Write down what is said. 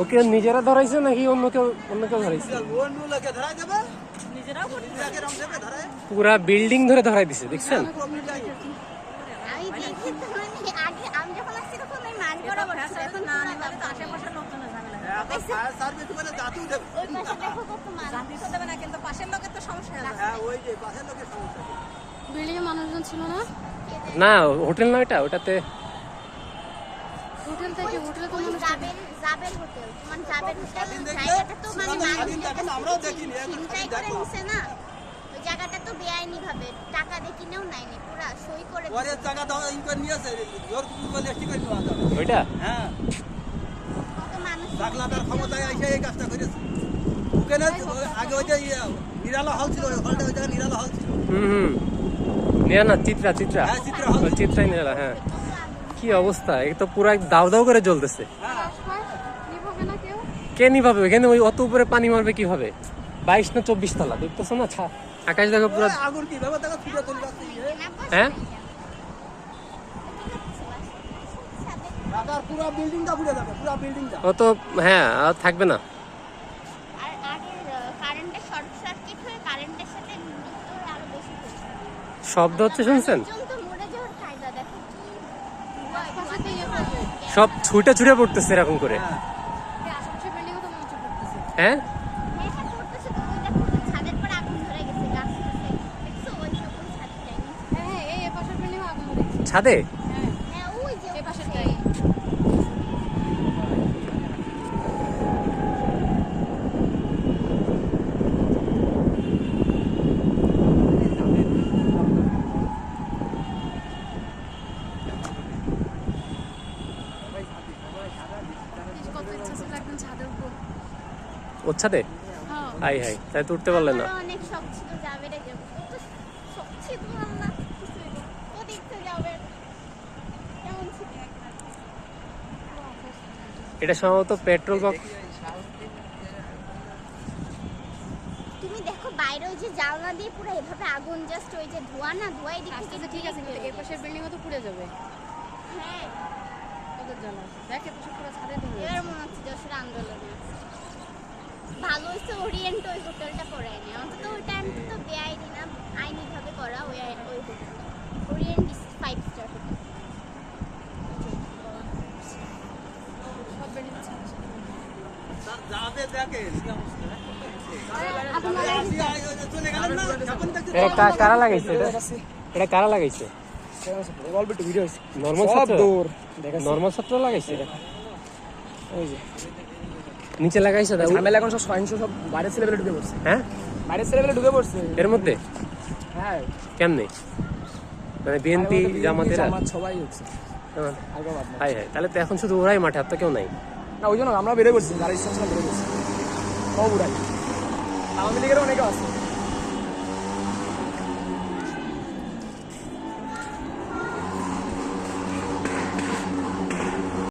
ওকে নিজেরা ধরাইছে নাকি অন্য কেউ অন্য কেউ ধরাইছে? পুরা বিল্ডিং ধরে ধরাই দিছে দেখছেন? না হোটেল না ওটা ওটাতে হোটেল থেকে হোটেলে তো মানুষ জাবের জাবের হোটেল। তোমার জাবের হোটেল জায়গাটা তো মানে দেখেন, আমরাও থেকে দেখিনি, এখন করে দেখো। নিছে না। ওই জায়গাটা তো বেআইনি ভাবে টাকা কিনেও নেয়নি পুরা সই করে জায়গা দাও নিয়েছে জোর করে যাবে। ওইটা? হ্যাঁ। কত মানুষ ক্ষমতায় এসে এই কাজটা করেছে। ওখানে আগে ওই যে ইয়ে, নিরালা হল ছিল ওই হলটা ওই জায়গায় নিরালা হল ছিল। হুম হুম। নিরা না চিত্রা চিত্রা। হ্যাঁ, চিত্রা হল। চিত্রাই নিরালা হ্যাঁ। কি অবস্থা? এই তো পুরা দাও দাও করে জ্বলতেছে। হ্যাঁ নিভাবে না কে নিভাবে? এখানে ওই অত উপরে পানি মারবে কীভাবে? বাইশ না চব্বিশ তলা দেখতেছো না? ছা আকাশ দেখো পুরো। হ্যাঁ? ঢাকার পুরো বিল্ডিংটা পুড়ে যাবে পুরো বিল্ডিংটা। ও তো হ্যাঁ আর থাকবে না। আর আগে কারেন্টের শর্ট সার্কিট হয়ে কারেন্টের সাথে মৃত্যুর আরও বেশি হয়েছে শব্দ হচ্ছে শুনছেন মানুষজন তো মরে যাওয়ার কায়দা দেখো কি ধোঁয়া, পাশে ধোঁয়া থেকে ধোঁয়া। পড়বে। সব ছুটে ছুটে পড়তেছে এরকম করে। হ্যাঁ। মেয়েটা করতেছে তো ওই দেখো ওই ছাদের পর আগুন ধরে গেছে গাছ থেকে দেখছ ওই সব ওই ছাদ যায়নি হ্যাঁ হ্যাঁ এই এ পাশের বিল্ডিং আগুন ধরে গেছে। ছাদে হ্যাঁ হ্যাঁ ওই যে এই পাশে পাশেরটাই কত ইচ্ছা ছিল একদিন ছাদে উঠবো ওর ছাদে হ্যাঁ। হাই হাই তাই তো উঠতে পারলে না। অনেক শখ ছিল যাবে রে শখ ছিল না কিছুই না। যাবে। কেমন ছিল? এটা সম্ভবত পেট্রোল বা তুমি দেখো বাইরে ওই যে জানলা দিয়ে পুরো এভাবে আগুন জাস্ট ওই যে ধোঁয়া না ধোঁয়া এই দিক থেকে ঠিক আছে কিন্তু এই পাশের বিল্ডিং তো পুড়ে যাবে। হ্যাঁ। কত জ্বালা দেখ এ পাশে পুরো ছাদে ধরে এবার মনে হচ্ছে আছে। ভালো হচ্ছে ওরিয়েন্ট ওই হোটেলটা করায়নি। অন্তত ওই টাইমটা তো বেআইনি না আইনিভাবে করা ওই আই- ওই hotel Orient five star hotel এটা কারা লাগাইছে এটা? এটা কারা লাগাইছে? অল্প একটু ভিডিও হয়েছে নর্মাল ছাত্র নর্মাল ছাত্র লাগাইছে ওই যে। নিচে লাগাইছো দাও ঝামেলা এখন সব সহিংস সব বাইরের ছেলেবেলে ঢুকে পড়ছে। হ্যাঁ? বাইরের ছেলেবেলে ঢুকে পড়ছে। এর মধ্যে? হ্যাঁ। কেমনে? মানে বিএনপি জামাতের জামাত সবাই হচ্ছে। হ্যাঁ। বাদ না। হাই হাই তাহলে তো এখন শুধু ওরাই মাঠে আর তো কেউ নাই। না ওই জন্য আমরা বেরোয় পড়ছি যারা ইসলাম বেরোয় পড়ছি। সব ওরাই। আওয়ামী লীগের অনেকে আছে।